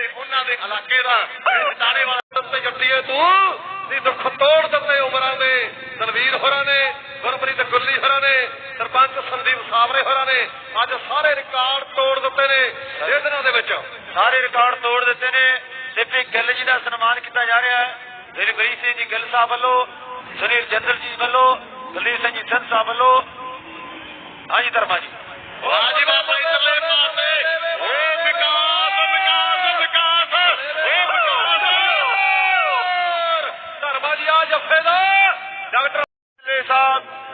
ਕਹਿੰਦੇ ਉਹਨਾਂ ਦੇ ਇਲਾਕੇ ਦਾ ਟਾਣੇ ਵਾਲਾ ਤੇ ਜੱਟੀਏ ਤੂੰ ਨੀ ਦੁੱਖ ਤੋੜ ਦਿੱਤੇ ਉਮਰਾਂ ਦੇ। ਦਲਵੀਰ ਹੋਰਾਂ ਨੇ ਗੁਰਪ੍ਰੀਤ ਗੁੱਲੀ ਹੋਰਾਂ ਨੇ ਸਰਪੰਚ ਸੰਦੀਪ ਸਾਵਰੇ ਹੋਰਾਂ ਨੇ ਅੱਜ ਸਾਰੇ ਰਿਕਾਰਡ ਤੋੜ ਦਿੱਤੇ ਨੇ ਇਹ ਦਿਨਾਂ ਦੇ ਵਿੱਚ। ਸਾਰੇ ਰਿਕਾਰਡ ਤੋੜ ਦਿੱਤੇ ਨੇ। ਸਿੱਪੀ ਗਿੱਲ ਜੀ ਦਾ ਸਨਮਾਨ ਕੀਤਾ ਜਾ ਰਿਹਾ ਹੈ। ਮੇਰੀ ਬਰੀ ਸਿੰਘ ਜੀ ਗਿੱਲ ਸਾਹਿਬ ਵੱਲੋਂ ਸੁਨੀਲ ਜੰਦਲ ਜੀ ਵੱਲੋਂ ਦਲੀਪ ਸਿੰਘ ਜੀ ਸੰਧ ਸਾਹਿਬ ਵੱਲੋਂ। ਹਾਂਜੀ ਧਰਮਾ ਜੀ। ਵਾਹ ਜੀ ਵਾਹ।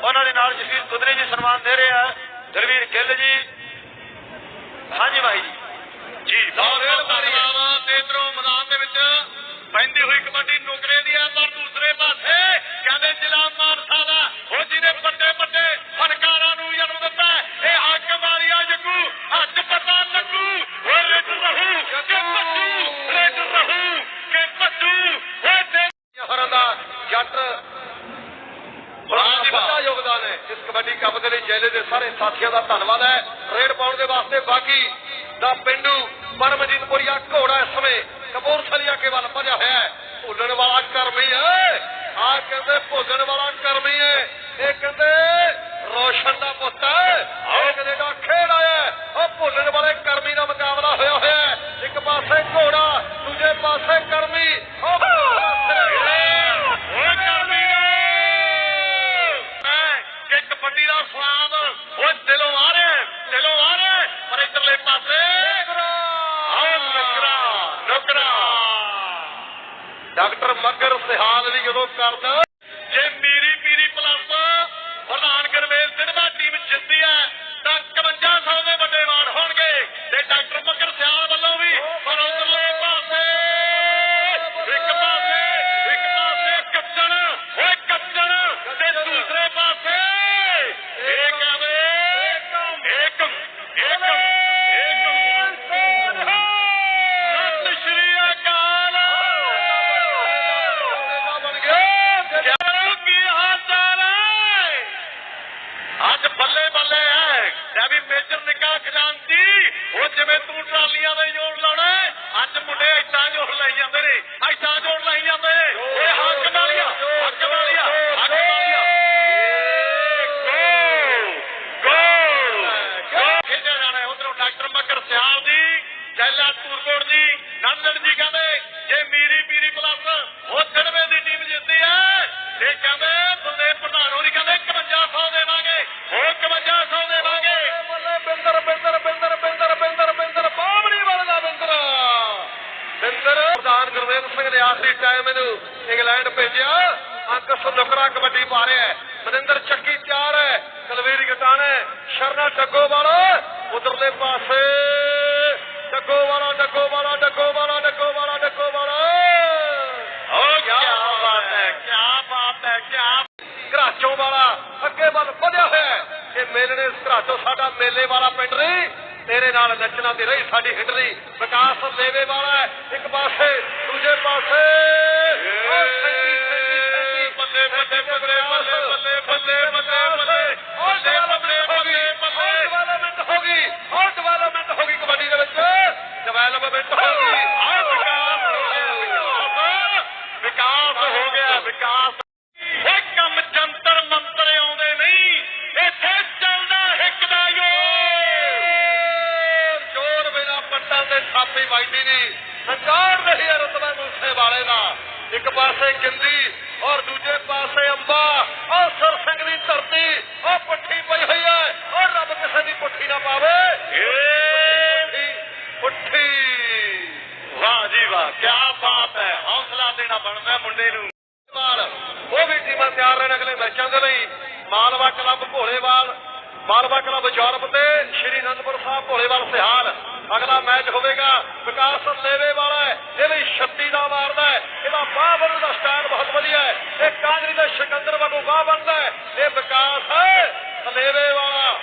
ਉਹਨਾਂ ਦੇ ਨਾਲ ਜਸਵੀਰ ਕੁਦਰੇ ਜੀ ਸਨਮਾਨ ਦੇ ਰਿਹਾ ਆ ਦਰਵੀਰ ਗਿੱਲ ਜੀ। ਹਾਂਜੀ ਭਾਈ ਜੀ। ਜੀ ਸਾਰੇ ਧੰਨਵਾਦ। ਤੇ ਇਧਰੋਂ ਮੈਦਾਨ ਦੇ ਬੜਾ ਯੋਗਦਾਨ ਹੈ। ਇਸ ਕਬੱਡੀ ਕੱਪ ਦੇ ਲਈ ਜੈਲੇ ਦੇ ਸਾਰੇ ਸਾਥੀਆਂ ਦਾ ਧੰਨਵਾਦ ਹੈ। ਰੇਡ ਪਾਉਣ ਦੇ ਵਾਸਤੇ ਬਾਕੀ ਦਾ ਪਿੰਡੂ ਪਰਮਜੀਤਪੁਰੀਆ ਘੋੜਾ ਇਸ ਸਮੇਂ ਕਪੂਰਥਲੀਆ ਕੇ ਵੱਲ ਭਜਿਆ ਹੋਇਆ ਹੈ। ਭੁੱਲਣ ਵਾਲਾ ਕਰਮੀ ਹੈ। ਆ ਕਹਿੰਦੇ ਭੁੱਲਣ ਵਾਲਾ ਕਰਮੀ ਹੈ। ਇਹ ਕਹਿੰਦੇ ਰੋਸ਼ਨ ਦਾ ਪੁੱਤ ਹੈ। ਆਹ ਕਹਿੰਦੇ ਖੇਡ ਆਇਆ ਹੈ। ਉਹ ਭੁੱਲਣ ਵਾਲੇ ਕਰਮੀ ਦਾ ਮੁਕਾਬਲਾ ਹੋਇਆ ਹੋਇਆ ਹੈ ਇੱਕ ਪਾਸੇ ਘੋੜਾ ਦੂਜੇ ਪਾਸੇ ਕਰਮੀ ਉਹ ਓਏ ਕਰਮੀ ਮੈਂ ਕਿ ਕਬੱਡੀ ਦਾ ਸਵਾਦ ਉਹ ਦਿਲੋਂ ਆ ਰਿਹਾ ਹੈ, ਦਿਲੋਂ ਆ ਰਿਹਾ ਹੈ, ਪਰ ਇਧਰਲੇ ਪਾਸੇ ਆਹ ਨੁਕਰਾ ਨੁਕਰਾ ਡਾਕਟਰ ਮਗਰ ਸਿਹਾਲ ਵੀ ਜਦੋਂ ਕਰਦਾ ਜੇ ਪ੍ਰਧਾਨ ਸਿੰਘ ਨੇ ਆਖਰੀ ਟਾਈਮ ਇਹਨੂੰ ਇੰਗਲੈਂਡ ਭੇਜਿਆ। ਅੰਕ ਸੁਨੁਕਰਾ ਕਬੱਡੀ ਪਾ ਰਿਹਾ ਹੈ। ਮਨਿੰਦਰ ਚੱਕੀ ਤਿਆਰ ਹੈ। ਕਲਵੀਰ ਗਟਾਣਾ ਸ਼ਰਨਾ ਡੱਗੋ ਵਾਲਾ ਉਧਰਲੇ ਪਾਸੇ। ਡੱਗੋ ਵਾਲਾ ਡੱਗੋ ਵਾਲਾ ਡੱਗੋ ਵਾਲਾ ਡੱਗੋ ਵਾਲਾ ਡੱਗੋ ਵਾਲਾ ਓ ਕੀ ਬਾਤ ਹੈ ਕੀ ਬਾਤ ਹੈ ਕੀ ਘਰਾਚੋਂ ਵਾਲਾ ਅੱਗੇ ਵੱਲ ਵਧਿਆ ਹੋਇਆ ਹੈ। ਇਹ ਮੇਲਣੇ ਘਰਾਚੋਂ ਸਾਡਾ ਮੇਲੇ ਵਾਲਾ ਪਿੰਡ ਨਹੀਂ ਤੇਰੇ ਨਾਲ ਨੱਚਣਾ ਤੇ ਰਹੀ ਸਾਡੀ ਹਿੱਟਰੀ ਵਿਕਾਸ ਲੇਵੇ ਵਾਲਾ ਇੱਕ ਪਾਸੇ ਦੂਜੇ ਪਾਸੇ। ਬੱਲੇ ਬੱਲੇ ਬੱਲੇ ਬੱਲੇ ਬੱਲੇ ਬੱਲੇ ਬੱਲੇ ਬੱਲੇ। ਓ ਬੱਲੇ ਬੱਲੇ ਬੱਲੇ ਡਿਵੈਲਪਮੈਂਟ ਹੋ ਗਈ। ਓ ਡਿਵੈਲਪਮੈਂਟ ਹੋ ਗਈ ਕਬੱਡੀ ਦੇ ਵਿੱਚ। ਡਿਵੈਲਪਮੈਂਟ ਹੋ ਗਈ। ਵਿਕਾਸ ਹੋ ਗਿਆ ਵਿਕਾਸ ਤੇ ਥਾਪੀ ਵੱਜਦੀ ਨਹੀਂ ਸੰਕਾਰ ਰਹੀ ਹੈ ਰਤਨਾ ਮੂਸੇ ਵਾਲੇ ਦਾ। ਇੱਕ ਪਾਸੇ ਗਿੰਦੀ ਔਰ ਦੂਜੇ ਪਾਸੇ ਅੰਬਾ। ਔਰ ਸਰ ਸਿੰਘ ਦੀ ਧਰਤੀ ਉਹ ਪੁੱਠੀ ਪਈ ਹੋਈ ਹੈ। ਔਰ ਰੱਬ ਕਿਸੇ ਦੀ ਪੁੱਠੀ ਨਾ ਪਾਵੇ। ਏ ਪੁੱਠੀ ਵਾਹ ਜੀ ਵਾਹ ਕੀ ਬਾਤ ਹੈ। ਹੌਸਲਾ ਦੇਣਾ ਬਣਦਾ ਮੁੰਡੇ ਨੂੰ। ਉਹ ਵੀ ਟੀਮਾਂ ਤਿਆਰ ਰਹਿਣ ਅਗਲੇ ਮੈਚਾਂ ਦੇ ਲਈ। Malwa club Bholewal Malwa club Europe ਤੇ ਸ਼੍ਰੀ ਅਨੰਦਪੁਰ ਸਾਹਿਬ ਭੋਲੇਵਾਲ ਸਿਹਾਲ ਅਗਲਾ ਮੈਚ ਹੋਵੇਗਾ ਵਿਕਾਸ ਲੇਵੇ ਵਾਲਾ ਹੈ ਇਹ ਵੀ 36 ਦਾ ਮਾਰਦਾ ਹੈ। ਇਹਦਾ ਬਾਹ ਬੰਨ ਦਾ ਸਟਾਈਲ ਬਹੁਤ ਵਧੀਆ ਹੈ। ਇਹ ਕਾਂਗਰੀ ਦਾ ਸਿਕੰਦਰ ਵਾਂਗੂ ਬਾਹ ਬੰਨਦਾ ਹੈ। ਇਹ ਵਿਕਾਸ ਹੈ। ਲੇਵੇ ਵਾਲਾ